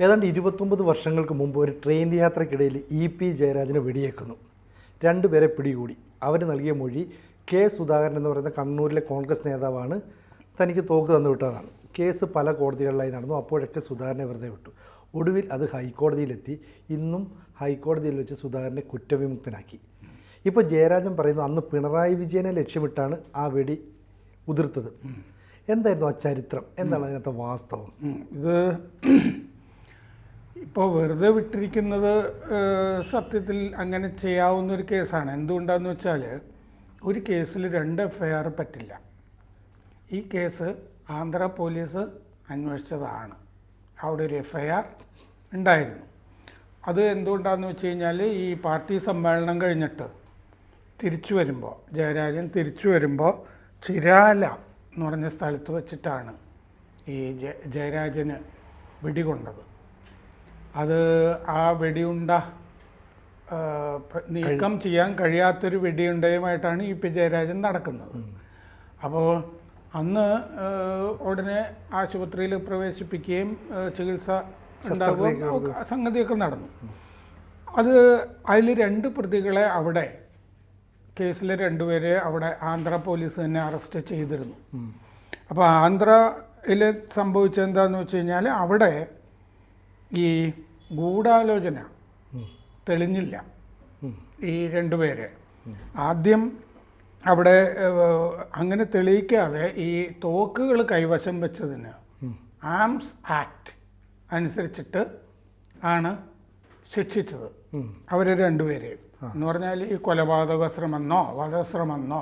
ഏതാണ്ട് ഇരുപത്തൊമ്പത് വർഷങ്ങൾക്ക് മുമ്പ് ഒരു ട്രെയിൻ യാത്രക്കിടയിൽ ഇ പി ജയരാജനെ വെടിയേക്കുന്നു. രണ്ടുപേരെ പിടികൂടി. അവർ നൽകിയ മൊഴി കെ സുധാകരൻ എന്ന് പറയുന്ന കണ്ണൂരിലെ കോൺഗ്രസ് നേതാവാണ് തനിക്ക് തോക്ക് തന്നു വിട്ടതാണ്. കേസ് പല കോടതികളിലായി നടന്നു. അപ്പോഴൊക്കെ സുധാകരനെ വെറുതെ വിട്ടു. ഒടുവിൽ അത് ഹൈക്കോടതിയിലെത്തി. ഇന്നും ഹൈക്കോടതിയിൽ വെച്ച് സുധാകരനെ കുറ്റവിമുക്തനാക്കി. ഇപ്പോൾ ജയരാജൻ പറയുന്നു അന്ന് പിണറായി വിജയനെ ലക്ഷ്യമിട്ടാണ് ആ വെടി ഉതിർത്തത്. എന്തായിരുന്നു ആ ചരിത്രം? എന്താണ് അതിനകത്തെ വാസ്തവം? ഇത് ഇപ്പോൾ വെറുതെ വിട്ടിരിക്കുന്നത് സത്യത്തിൽ അങ്ങനെ ചെയ്യാവുന്ന ഒരു കേസാണ്. എന്തുകൊണ്ടാന്ന് വെച്ചാൽ ഒരു കേസിൽ രണ്ട് എഫ്ഐആർ പറ്റില്ല. ഈ കേസ് ആന്ധ്ര പോലീസ് അന്വേഷിച്ചതാണ്. അവിടെ ഒരു എഫ് ഐ ആർ ഉണ്ടായിരുന്നു. അത് എന്തുകൊണ്ടാണെന്ന് വെച്ച് കഴിഞ്ഞാൽ ഈ പാർട്ടി സമ്മേളനം കഴിഞ്ഞിട്ട് തിരിച്ചു വരുമ്പോൾ ജയരാജൻ തിരിച്ചു വരുമ്പോൾ ചിരാല എന്ന് പറഞ്ഞ സ്ഥലത്ത് വെച്ചിട്ടാണ് ഈ ജയ ജയരാജന് വെടികൊണ്ടത്. അത് ആ വെടിയുണ്ട നീക്കം ചെയ്യാൻ കഴിയാത്തൊരു വെടിയുണ്ടയുമായിട്ടാണ് ഇ പി ജയരാജൻ നടക്കുന്നത്. അപ്പോൾ അന്ന് ഉടനെ ആശുപത്രിയിൽ പ്രവേശിപ്പിക്കുകയും ചികിത്സ ഉണ്ടാകുകയും സംഗതിയൊക്കെ നടന്നു. അത് അതിൽ രണ്ട് പ്രതികളെ അവിടെ കേസിലെ രണ്ടുപേരെ അവിടെ ആന്ധ്ര പോലീസ് തന്നെ അറസ്റ്റ് ചെയ്തിരുന്നു. അപ്പോൾ ആന്ധ്രയിൽ സംഭവിച്ചെന്താന്ന് വെച്ച് കഴിഞ്ഞാൽ അവിടെ ഈ ഗൂഢാലോചന തെളിഞ്ഞില്ല ഈ രണ്ടുപേരെ ആദ്യം അവിടെ അങ്ങനെ തെളിയിക്കാതെ ഈ തോക്കുകൾ കൈവശം വെച്ചതിന് ആംസ് ആക്ട് അനുസരിച്ചിട്ട് ആണ് ശിക്ഷിച്ചത്. അവർ രണ്ടുപേരെയും എന്ന് പറഞ്ഞാൽ ഈ കൊലപാതക ശ്രമെന്നോ വധശ്രമെന്നോ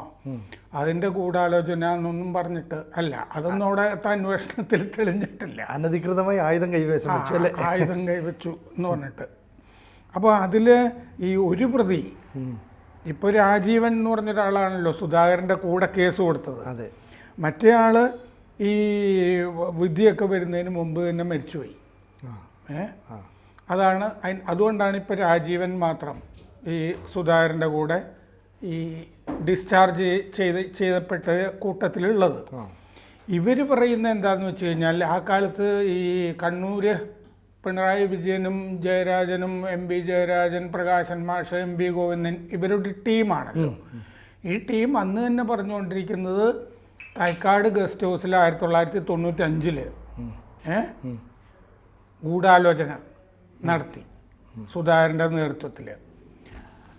അതിന്റെ ഗൂഢാലോചന എന്നൊന്നും പറഞ്ഞിട്ട് അല്ല. അതൊന്നും അവിടെ അന്വേഷണത്തിൽ തെളിഞ്ഞിട്ടില്ല. അനധികൃതമായി ആയുധം കൈവശം വെച്ചു ആയുധം കൈവച്ചു എന്ന് പറഞ്ഞിട്ട്. അപ്പോൾ അതിൽ ഈ ഒരു പ്രതി ഇപ്പോൾ രാജീവൻ എന്ന് പറഞ്ഞ ഒരാളാണല്ലോ സുധാകരന്റെ കൂടെ കേസ് കൊടുത്തത്. അതെ. മറ്റേ ആൾ ഈ വിദ്യയൊക്കെ വരുന്നതിന് മുമ്പ് തന്നെ മരിച്ചുപോയി. ഏഹ് ഏ? അതാണ് അതിന് അതുകൊണ്ടാണ് ഇപ്പോൾ രാജീവൻ മാത്രം ഈ സുധാകരന്റെ കൂടെ ഈ ഡിസ്ചാർജ് ചെയ്ത് ചെയ്തപ്പെട്ട കൂട്ടത്തിലുള്ളത്. ഇവർ പറയുന്ന എന്താണെന്ന് വെച്ച് കഴിഞ്ഞാൽ ആ കാലത്ത് ഈ കണ്ണൂർ പിണറായി വിജയനും ജയരാജനും എം പി ജയരാജൻ പ്രകാശൻ മാഷ് എം പി ഗോവിന്ദൻ ഇവരുടെ ടീമാണല്ലോ. ഈ ടീം അന്ന് തന്നെ പറഞ്ഞുകൊണ്ടിരിക്കുന്നത് തൈക്കാട് ഗസ്റ്റ് ഹൗസിൽ ആയിരത്തി തൊള്ളായിരത്തി തൊണ്ണൂറ്റഞ്ചിൽ. ഏ? ഗൂഢാലോചന. നടത്തി. സുധാകരന്റെ നേതൃത്വത്തിൽ.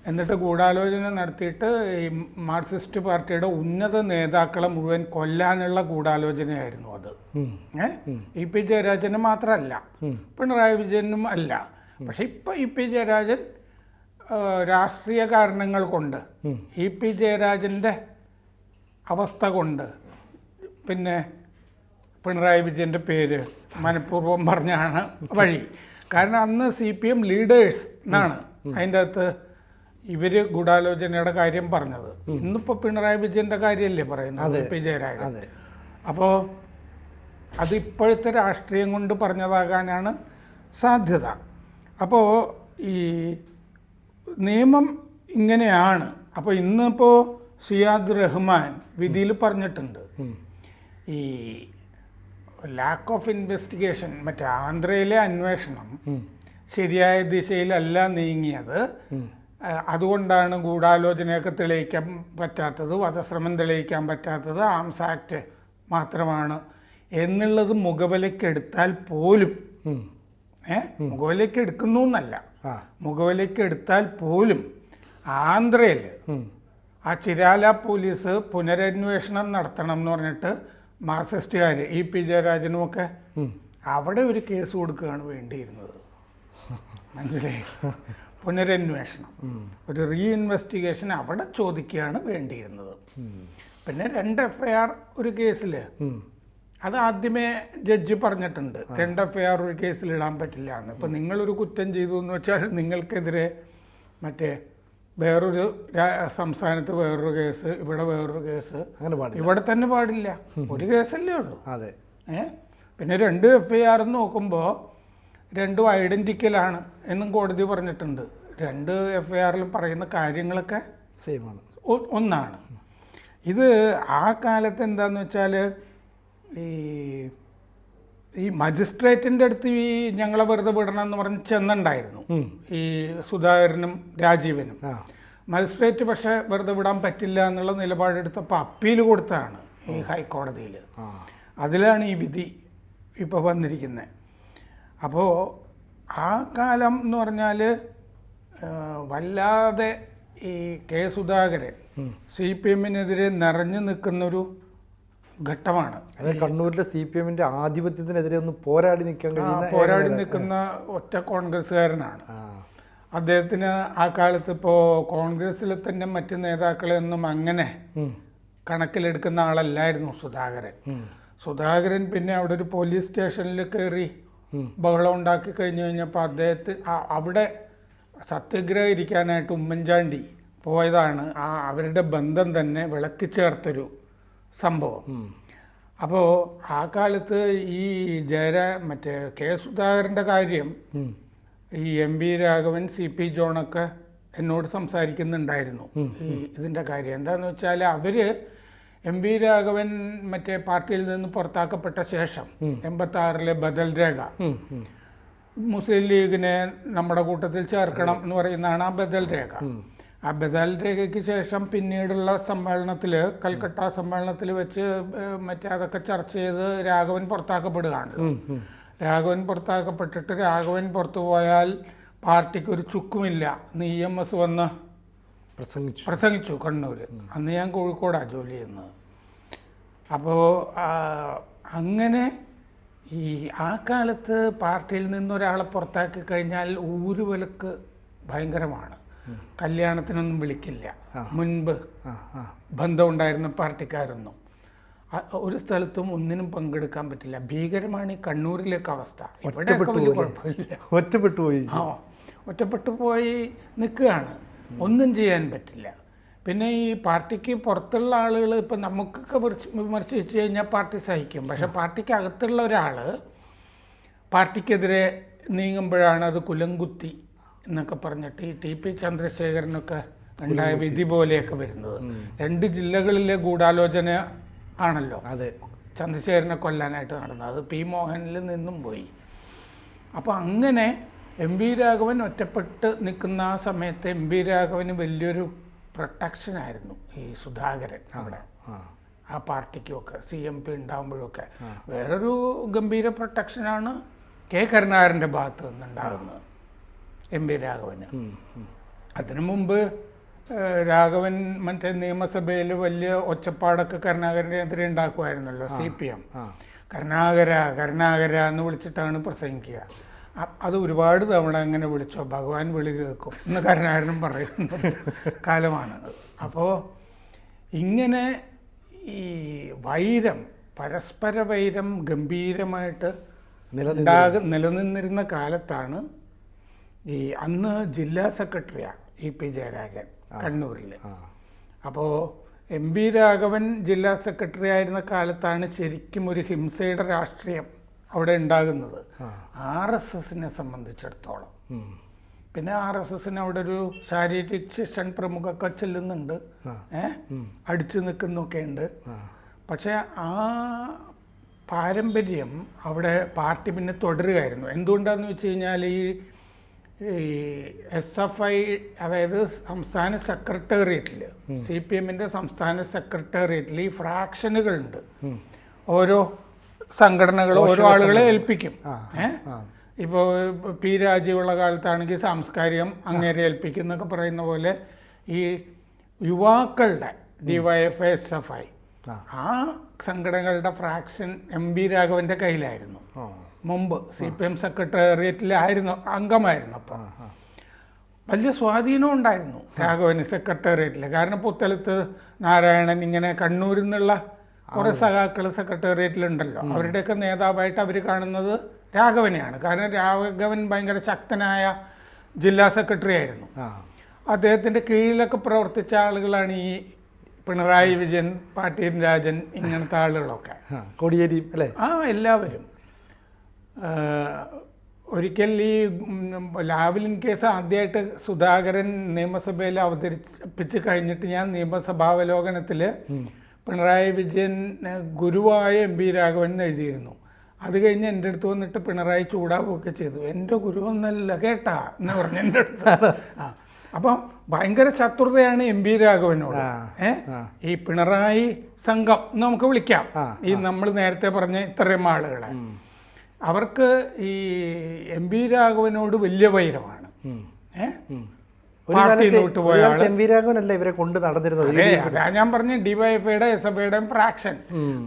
എന്നിട്ട് ഗൂഢാലോചന നടത്തിയിട്ട് ഈ മാർക്സിസ്റ്റ് പാർട്ടിയുടെ ഉന്നത നേതാക്കളെ മുഴുവൻ കൊല്ലാനുള്ള ഗൂഢാലോചനയായിരുന്നു അത്. ഏഹ് ഏ? ഇ പി ജയരാജന് മാത്രമല്ല. പിണറായി വിജയനും അല്ല. പക്ഷെ ഇപ്പൊ ഇ പി ജയരാജൻ രാഷ്ട്രീയ കാരണങ്ങൾ കൊണ്ട് ഇ പി ജയരാജന്റെ അവസ്ഥ കൊണ്ട് പിന്നെ പിണറായി വിജയന്റെ പേര് മനഃപൂർവം പറഞ്ഞാണ് വഴി. കാരണം അന്ന് സി പി എം ലീഡേഴ്സ് എന്നാണ് അതിന്റെ അകത്ത് ഇവർ ഗൂഢാലോചനയുടെ കാര്യം പറഞ്ഞത്. ഇന്നിപ്പോൾ പിണറായി വിജയന്റെ കാര്യമല്ലേ പറയുന്നത്? പി ജയരാജൻ. അതെ. അപ്പോൾ അത് ഇപ്പോഴത്തെ രാഷ്ട്രീയം കൊണ്ട് പറഞ്ഞതാകാനാണ് സാധ്യത. അപ്പോൾ ഈ നിയമം ഇങ്ങനെയാണ്. അപ്പോൾ ഇന്നിപ്പോൾ സിയാദ് റഹ്മാൻ വിധിയിൽ പറഞ്ഞിട്ടുണ്ട്. ഈ ലാക്ക് ഓഫ് ഇൻവെസ്റ്റിഗേഷൻ മറ്റേ ആന്ധ്രയിലെ അന്വേഷണം ശരിയായ ദിശയിലല്ല നീങ്ങിയത്. അതുകൊണ്ടാണ് ഗൂഢാലോചനയൊക്കെ തെളിയിക്കാൻ പറ്റാത്തത് വധശ്രമം തെളിയിക്കാൻ പറ്റാത്തത് ആംസ് ആക്ട് മാത്രമാണ് എന്നുള്ളത് മുഖവിലക്കെടുത്താൽ പോലും. ഏ? മുഖവിലേക്ക് എടുക്കുന്നു എന്നല്ല. മുഖവിലക്കെടുത്താൽ മുഖവിലേക്ക് എടുത്താൽ പോലും ആന്ധ്രയിൽ ആ ചിരാല പോലീസ് പുനരന്വേഷണം നടത്തണം എന്ന് പറഞ്ഞിട്ട് മാർക്സിസ്റ്റുകാർ ഇ പി ജയരാജനുമൊക്കെ ഒക്കെ അവിടെ ഒരു കേസ് കൊടുക്കുകയാണ് വേണ്ടിയിരുന്നത്. മനസ്സിലായി? പുനരന്വേഷണം. ഒരു റീ ഇൻവെസ്റ്റിഗേഷൻ അവിടെ ചോദിക്കുകയാണ് വേണ്ടിയിരുന്നത്. പിന്നെ രണ്ട് എഫ് ഐ ആർ ഒരു കേസിൽ അത് ആദ്യമേ ജഡ്ജ് പറഞ്ഞിട്ടുണ്ട്. രണ്ട് എഫ് ഐ ആർ ഒരു കേസിൽ ഇടാൻ പറ്റില്ല എന്ന്. ഇപ്പം നിങ്ങളൊരു കുറ്റം ചെയ്തു എന്ന് വെച്ചാൽ നിങ്ങൾക്കെതിരെ മറ്റേ വേറൊരു സംസ്ഥാനത്ത് വേറൊരു കേസ് ഇവിടെ വേറൊരു കേസ്. അങ്ങനെ പാടില്ല. ഇവിടെ തന്നെ പാടില്ല. ഒരു കേസല്ലേ ഉള്ളൂ. അതെ. ഏ? പിന്നെ രണ്ട് എഫ് ഐ ആർ നോക്കുമ്പോൾ രണ്ടും ഐഡന്റിക്കലാണ് എന്നും കോടതി പറഞ്ഞിട്ടുണ്ട്. രണ്ട് എഫ് ഐ ആറിൽ പറയുന്ന കാര്യങ്ങളൊക്കെ സെയിമാണ് ആണ്. ഒന്നാണ്. ഇത് ആ കാലത്ത് എന്താന്ന് വെച്ചാൽ ഈ ഈ മജിസ്ട്രേറ്റിന്റെ അടുത്ത് ഈ ഞങ്ങളെ വെറുതെ വിടണം എന്ന് പറഞ്ഞ് ചെന്നുണ്ടായിരുന്നു ഈ സുധാകരനും രാജീവനും. മജിസ്ട്രേറ്റ് പക്ഷേ വെറുതെ വിടാൻ പറ്റില്ല എന്നുള്ള നിലപാടെടുത്തപ്പോൾ അപ്പീൽ കൊടുത്തതാണ് ഈ ഹൈക്കോടതിയിൽ അതിലാണ് ഈ വിധി ഇപ്പോൾ വന്നിരിക്കുന്നത് അപ്പോൾ ആ കാലം എന്ന് പറഞ്ഞാൽ വല്ലാതെ ഈ കെ സുധാകരൻ സി പി എമ്മിനെതിരെ നിറഞ്ഞു നിൽക്കുന്നൊരു ഘട്ടമാണ്. അത് കണ്ണൂരിലെ സി പി എമ്മിന്റെ ആധിപത്യത്തിനെതിരെ ഒന്ന് പോരാടി നിൽക്കാൻ കഴിയുന്ന പോരാടി നിൽക്കുന്ന ഒറ്റ കോൺഗ്രസ്സുകാരനാണ്. അദ്ദേഹത്തിന് ആ കാലത്ത് ഇപ്പോൾ കോൺഗ്രസ്സിലെ തന്നെ മറ്റ് നേതാക്കളെയൊന്നും അങ്ങനെ കണക്കിലെടുക്കുന്ന ആളല്ലായിരുന്നു സുധാകരൻ. സുധാകരൻ പിന്നെ അവിടെ ഒരു പോലീസ് സ്റ്റേഷനിൽ കയറി. ബഹളം ഉണ്ടാക്കി കഴിഞ്ഞു കഴിഞ്ഞപ്പോൾ അദ്ദേഹത്തെ അവിടെ സത്യഗ്രഹം ഇരിക്കാനായിട്ട് ഉമ്മൻചാണ്ടി പോയതാണ്. ആ അവരുടെ ബന്ധം തന്നെ വിളക്കി ചേർത്തൊരു സംഭവം. അപ്പോൾ ആ കാലത്ത് ഈ ജയര മറ്റേ കെ സുധാകരന്റെ കാര്യം ഈ M V Raghavan C P ജോണൊക്കെ എന്നോട് സംസാരിക്കുന്നുണ്ടായിരുന്നു. ഇതിന്റെ ഇതിന്റെ കാര്യം. എന്താണെന്ന് വെച്ചാൽ അവർ എം വി രാഘവൻ മറ്റേ പാർട്ടിയിൽ നിന്ന് പുറത്താക്കപ്പെട്ട ശേഷം എൺപത്തി ആറിലെ ബദൽ രേഖ. മുസ്ലിം ലീഗിനെ നമ്മുടെ കൂട്ടത്തിൽ ചേർക്കണം എന്ന് പറയുന്നതാണ് ആ ബദൽ രേഖ. ആ ബദൽ രേഖയ്ക്ക് ശേഷം പിന്നീടുള്ള സമ്മേളനത്തിൽ കൽക്കട്ട സമ്മേളനത്തിൽ വെച്ച് മറ്റേ അതൊക്കെ ചർച്ച ചെയ്ത് രാഘവൻ പുറത്താക്കപ്പെടുകയാണ്. രാഘവൻ പുറത്താക്കപ്പെട്ടിട്ട് രാഘവൻ പുറത്തു പോയാൽ പാർട്ടിക്ക് ഒരു ചുക്കുമില്ല. എന്ന് ഇ എം എസ് വന്ന് പ്രസംഗിച്ചു. പ്രസംഗിച്ചു കണ്ണൂർ അന്ന് ഞാൻ കോഴിക്കോടാണ് ജോലി ചെയ്യുന്നത്. അപ്പോൾ അങ്ങനെ ഈ ആ കാലത്ത് പാർട്ടിയിൽ നിന്നൊരാളെ പുറത്താക്കി കഴിഞ്ഞാൽ ഊരുവലക്ക് ഭയങ്കരമാണ്. കല്യാണത്തിനൊന്നും വിളിക്കില്ല. മുൻപ് ബന്ധമുണ്ടായിരുന്ന പാർട്ടിക്കാരൊന്നും. ഒരു സ്ഥലത്തും ഒന്നിനും പങ്കെടുക്കാൻ പറ്റില്ല. ഭീകരമാണ് ഈ കണ്ണൂരിലേക്ക് അവസ്ഥ. ഇവിടെ കുഴപ്പമില്ല. ഒറ്റപ്പെട്ടു പോയി. ആ ഒറ്റപ്പെട്ടു പോയി നിൽക്കുകയാണ്. ഒന്നും ചെയ്യാൻ പറ്റില്ല. പിന്നെ ഈ പാർട്ടിക്ക് പുറത്തുള്ള ആളുകൾ ഇപ്പം നമുക്കൊക്കെ വിമർശിച്ചു കഴിഞ്ഞാൽ പാർട്ടി സഹിക്കും. പക്ഷെ പാർട്ടിക്ക് അകത്തുള്ള ഒരാൾ പാർട്ടിക്കെതിരെ നീങ്ങുമ്പോഴാണ് അത് കുലംകുത്തി എന്നൊക്കെ പറഞ്ഞിട്ട് ഈ ടി പി ചന്ദ്രശേഖരനൊക്കെ ഉണ്ടായ വിധി പോലെയൊക്കെ വരുന്നത്. രണ്ട് ജില്ലകളിലെ ഗൂഢാലോചന ആണല്ലോ അതെ. ചന്ദ്രശേഖരനെ കൊല്ലാനായിട്ട് നടന്നത്. അത് പി മോഹനിൽ നിന്നും പോയി. അപ്പോൾ അങ്ങനെ എം വി രാഘവൻ ഒറ്റപ്പെട്ട് നിൽക്കുന്ന ആ സമയത്ത് എം വി രാഘവന് വലിയൊരു പ്രൊട്ടക്ഷൻ ആയിരുന്നു ഈ സുധാകരൻ അവിടെ. ആ. ആ പാർട്ടിക്കുമൊക്കെ സി എം പി ഉണ്ടാകുമ്പോഴൊക്കെ വേറൊരു ഗംഭീര പ്രൊട്ടക്ഷനാണ് കെ കരുണാകരന്റെ ഭാഗത്ത് നിന്നുണ്ടാകുന്നത് എം വി രാഘവന്. അതിനു മുമ്പ് രാഘവൻ മറ്റേ നിയമസഭയിൽ വലിയ ഒച്ചപ്പാടൊക്കെ കരുണാകരനെതിരെ ഉണ്ടാക്കുമായിരുന്നല്ലോ C P M. Karunakara Karunakara എന്ന് വിളിച്ചിട്ടാണ് പ്രസംഗിക്കുക. അത് ഒരുപാട് തവണ അങ്ങനെ വിളിച്ചോ ഭഗവാൻ വിളി കേൾക്കും എന്ന് കരുണാകരനും പറയുന്ന കാലമാണ് അപ്പോൾ ഇങ്ങനെ ഈ വൈരം പരസ്പര വൈരം ഗംഭീരമായിട്ട് നിലനിന്ന് നിലനിന്നിരുന്ന കാലത്താണ് ഈ അന്ന് ജില്ലാ സെക്രട്ടറിയാണ് ഇ പി ജയരാജൻ കണ്ണൂരിൽ അപ്പോൾ എം ബി രാഘവൻ ജില്ലാ സെക്രട്ടറി ആയിരുന്ന കാലത്താണ് ശരിക്കും ഒരു ഹിംസയുടെ രാഷ്ട്രീയം അവിടെ ഉണ്ടാകുന്നത്. ആർ എസ് എസിനെ സംബന്ധിച്ചിടത്തോളം. പിന്നെ ആർ എസ് എസിന് അവിടെ ഒരു ശാരീരിക ശിക്ഷൻ പ്രമുഖൊക്കെ ചെല്ലുന്നുണ്ട്. ഏഹ് അടിച്ചു നിൽക്കുന്നൊക്കെ ഉണ്ട്. പക്ഷേ ആ പാരമ്പര്യം അവിടെ പാർട്ടി പിന്നെ തുടരുകയായിരുന്നു. എന്തുകൊണ്ടാന്ന് വെച്ച് കഴിഞ്ഞാൽ ഈ എസ് എഫ് ഐ അതായത് സംസ്ഥാന സെക്രട്ടേറിയറ്റിൽ സി പി എമ്മിന്റെ സംസ്ഥാന സെക്രട്ടേറിയറ്റിൽ ഈ ഫ്രാക്ഷനുകളുണ്ട്. ഓരോ സംഘടനകൾ ഓരോ ആളുകളെ ഏൽപ്പിക്കും. ഇപ്പോൾ പി രാജീവുള്ള കാലത്താണെങ്കിൽ സാംസ്കാരികം അങ്ങേരെ ഏൽപ്പിക്കും എന്നൊക്കെ പറയുന്ന പോലെ ഈ യുവാക്കളുടെ ഡിവൈഎഫ് എസ് എഫ് ഐ ആ. സംഘടനകളുടെ ഫ്രാക്ഷൻ എം ബി രാഘവന്റെ കയ്യിലായിരുന്നു. മുമ്പ് സി പി എം സെക്രട്ടേറിയറ്റിലായിരുന്നു അംഗമായിരുന്നു അപ്പം. വലിയ സ്വാധീനം ഉണ്ടായിരുന്നു രാഘവന് സെക്രട്ടേറിയറ്റിൽ കാരണം പുത്തലത്ത് നാരായണൻ ഇങ്ങനെ കണ്ണൂരിൽ നിന്നുള്ള കുറെ സഖാക്കൾ സെക്രട്ടേറിയറ്റിലുണ്ടല്ലോ. അവരുടെയൊക്കെ നേതാവായിട്ട് അവർ കാണുന്നത് രാഘവനെയാണ്. കാരണം രാഘവൻ ഭയങ്കര ശക്തനായ ജില്ലാ സെക്രട്ടറി ആയിരുന്നു. അദ്ദേഹത്തിന്റെ കീഴിലൊക്കെ പ്രവർത്തിച്ച ആളുകളാണ് ഈ പിണറായി വിജയൻ പാട്ടീൻ രാജൻ ഇങ്ങനത്തെ ആളുകളൊക്കെ. കോടിയേരി അല്ലേ? ആ എല്ലാവരും. ഒരിക്കൽ ഈ ലാവ്ലിൻ കേസ് ആദ്യമായിട്ട് സുധാകരൻ നിയമസഭയിൽ അവതരിപ്പിച്ച് കഴിഞ്ഞിട്ട് ഞാൻ നിയമസഭാവലോകനത്തിൽ പിണറായി വിജയൻ ഗുരുവായ എം പി രാഘവൻ എഴുതിയിരുന്നു. അത് കഴിഞ്ഞ് എന്റെ അടുത്ത് വന്നിട്ട് പിണറായി ചൂടാവുകയൊക്കെ ചെയ്തു. എന്റെ ഗുരു എന്നല്ല കേട്ടാ എന്ന് പറഞ്ഞു എന്റെ അടുത്ത്. ആ അപ്പം ഭയങ്കര ശത്രുതയാണ് എം പി രാഘവനോട്. ഏ ഈ പിണറായി സംഘം നമുക്ക് വിളിക്കാം. ഈ നമ്മൾ നേരത്തെ പറഞ്ഞ ഇത്രയും ആളുകളെ. അവർക്ക് ഈ എം വി രാഘവനോട് വലിയ വൈരമാണ്. എം വി രാഘവനല്ല ഇവരെ കൊണ്ട് നടന്നിരുന്നത്? ഞാൻ പറഞ്ഞു ഡിവൈഎഫ്ഐയുടെ S F ഐയുടെയും fraction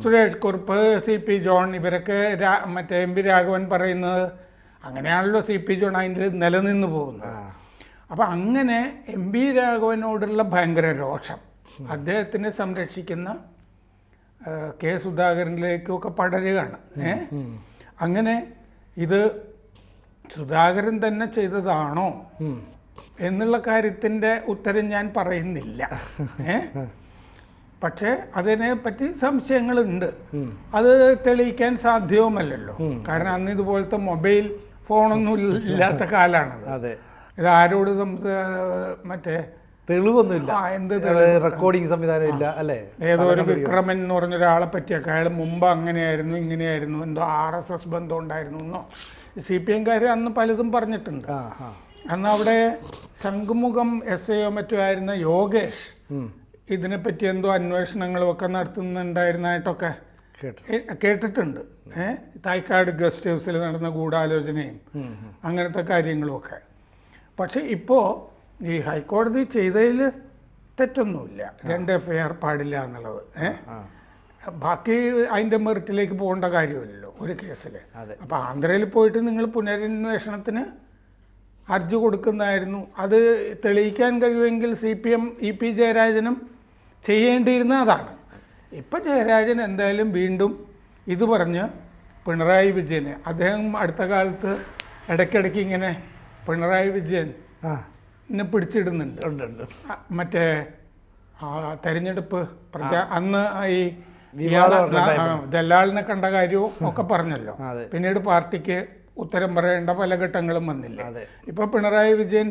Suresh Kurup C P John ഇവരൊക്കെ മറ്റേ എം വി രാഘവൻ പറയുന്നത് അങ്ങനെയാണല്ലോ സി പി ജോൺ അതിന്റെ നിലനിന്ന് പോകുന്നത്. അപ്പം അങ്ങനെ എം വി രാഘവനോടുള്ള ഭയങ്കര രോഷം. അദ്ദേഹത്തിനെ സംരക്ഷിക്കുന്ന കെ സുധാകരനിലേക്കൊക്കെ പടരുകയാണ്. ഏ? അങ്ങനെ ഇത് സുധാകരൻ തന്നെ ചെയ്തതാണോ എന്നുള്ള കാര്യത്തിന്റെ ഉത്തരം ഞാൻ പറയുന്നില്ല. ഏ? പക്ഷേ അതിനെ പറ്റി സംശയങ്ങളുണ്ട്. ഉണ്ട് അത് തെളിയിക്കാൻ സാധ്യവുമല്ലല്ലോ കാരണം അന്ന് ഇതുപോലത്തെ മൊബൈൽ ഫോണൊന്നും ഇല്ലാത്ത കാലമാണത് അതെ. ഇത് ആരോട് സംസാ മറ്റേ തെളിവൊന്നുമില്ല. എന്ത് റെക്കോർഡിംഗ് സംവിധാനം ഇല്ല അല്ലേ? ഏതോ ഒരു വിക്രമൻ എന്ന് പറഞ്ഞ ഒരാളെ പറ്റിയൊക്കെ. അയാൾ മുമ്പ് അങ്ങനെയായിരുന്നു ഇങ്ങനെയായിരുന്നു എന്തോ ആർ എസ് എസ് ബന്ധം ഉണ്ടായിരുന്നു എന്നോ. സി പി എംകാർ അന്ന് പലതും പറഞ്ഞിട്ടുണ്ട്. അന്ന് അവിടെ ശംഖുമുഖം എസ് ഐയോ മറ്റോ ആയിരുന്ന യോഗേഷ്. ഇതിനെപ്പറ്റി എന്തോ അന്വേഷണങ്ങളും ഒക്കെ നടത്തുന്നുണ്ടായിരുന്നതായിട്ടൊക്കെ കേട്ടിട്ടുണ്ട്. ഏഹ് തായ്ക്കാട് ഗസ്റ്റ് ഹൗസിൽ നടന്ന ഗൂഢാലോചനയും അങ്ങനത്തെ കാര്യങ്ങളും അങ്ങനത്തെ കാര്യങ്ങളുമൊക്കെ. പക്ഷെ ഇപ്പോൾ ഈ ഹൈക്കോടതി ചെയ്തതിൽ തെറ്റൊന്നുമില്ല. രണ്ട് എഫ് ഐ ആർ പാടില്ല എന്നുള്ളത്. ബാക്കി അതിന്റെ മെറിറ്റിലേക്ക് പോകേണ്ട കാര്യമില്ലല്ലോ ഒരു കേസിൽ. അപ്പോൾ ആന്ധ്രയിൽ പോയിട്ട് നിങ്ങൾ പുനരന്വേഷണത്തിന് ഹർജി കൊടുക്കുന്നതായിരുന്നു. അത് തെളിയിക്കാൻ കഴിയുമെങ്കിൽ C P M E P ജയരാജനും ചെയ്യേണ്ടിയിരുന്ന അതാണ്. ഇപ്പം ജയരാജൻ എന്തായാലും വീണ്ടും ഇത് പറഞ്ഞ് പിണറായി വിജയന് അദ്ദേഹം അടുത്ത കാലത്ത് ഇടയ്ക്കിടയ്ക്ക് ഇങ്ങനെ പിണറായി വിജയൻ എന്നെ പിടിച്ചിടുന്നുണ്ട് ഉണ്ട് ഉണ്ട് മറ്റേ ആ, തെരഞ്ഞെടുപ്പ് പ്രചാ അന്ന് ഈ വിവാദം ഇയാളെ- ആ, ദല്ലാളിനെ കണ്ട കാര്യവും ഒക്കെ പറഞ്ഞല്ലോ അതെ. പിന്നീട് പാർട്ടിക്ക് ഉത്തരം പറയേണ്ട പല ഘട്ടങ്ങളും വന്നില്ല അതെ. ഇപ്പൊ പിണറായി വിജയൻ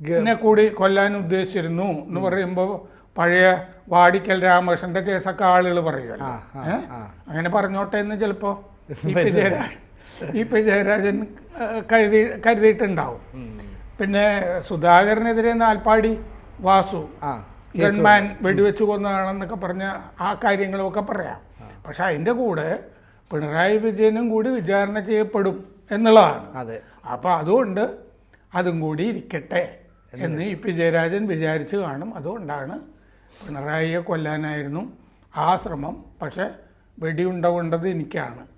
ഗ- എന്നെ കൂടി കൊല്ലാൻ ഉദ്ദേശിച്ചിരുന്നു എന്ന് പറയുമ്പോൾ പഴയ വാടിക്കൽ രാമകൃഷ്ണന്റെ കേസൊക്കെ ആളുകൾ പറയുമല്ലോ ആ, ആ, ഏ? ആ. അങ്ങനെ പറഞ്ഞോട്ടെ എന്ന് ചിലപ്പോ E P Jayarajan E P Jayarajan ആ, കരുതി കരുതിയിട്ടുണ്ടാവും ഉം. പിന്നെ സുധാകരനെതിരെ നാൽപ്പാടി വാസു ഗൺമാൻ വെടിവെച്ച് കൊന്നതാണെന്നൊക്കെ പറഞ്ഞ ആ കാര്യങ്ങളൊക്കെ പറയാം. പക്ഷെ അതിന്റെ കൂടെ പിണറായി വിജയനും കൂടി വിചാരണ ചെയ്യപ്പെടും എന്നുള്ളതാണ്. അതെ. അപ്പോൾ അതുകൊണ്ട് അതും കൂടി ഇരിക്കട്ടെ എന്ന് ഇ പി ജയരാജൻ വിചാരിച്ചു കാണും. അതുകൊണ്ടാണ് പിണറായിയെ കൊല്ലാനായിരുന്നു ആ ശ്രമം. പക്ഷെ വെടിയുണ്ട കൊണ്ടത് എനിക്കാണ്.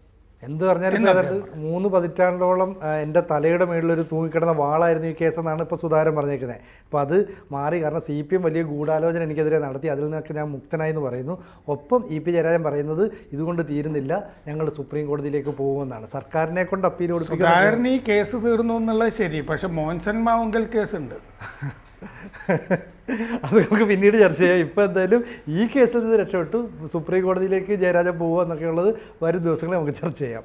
എന്ത് പറഞ്ഞാലും മൂന്ന് പതിറ്റാണ്ടോളം എന്റെ തലയുടെ മേളിലൊരു തൂങ്ങിക്കിടന്ന വാളായിരുന്നു ഈ കേസ് എന്നാണ് ഇപ്പോൾ സുധാരൻ പറഞ്ഞേക്കുന്നത് അപ്പോൾ അത് മാറി കാരണം സി പി എം വലിയ ഗൂഢാലോചന എനിക്കെതിരെ നടത്തി. അതിൽ നിന്നൊക്കെ ഞാൻ മുക്തനായി എന്ന് പറയുന്നു. ഒപ്പം ഇ പി ജയരാജൻ പറയുന്നത് ഇതുകൊണ്ട് തീരുന്നില്ല. ഞങ്ങൾ സുപ്രീം കോടതിയിലേക്ക് പോകുമെന്നാണ്. സർക്കാരിനെ കൊണ്ട് അപ്പീൽ കൊടുക്കുന്നത് സുധാകരൻ ഈ കേസ് തീർന്നു എന്നുള്ളത് ശരി. പക്ഷെ മോൻസൺ മാവുങ്കൽ കേസുണ്ട്. അത് നമുക്ക് പിന്നീട് ചർച്ച ചെയ്യാം. ഇപ്പോൾ എന്തായാലും ഈ കേസിൽ നിന്ന് രക്ഷപ്പെട്ടു. സുപ്രീം കോടതിയിലേക്ക് ജയരാജൻ പോകുക എന്നൊക്കെയുള്ളത് വരും ദിവസങ്ങളിൽ നമുക്ക് ചർച്ച ചെയ്യാം.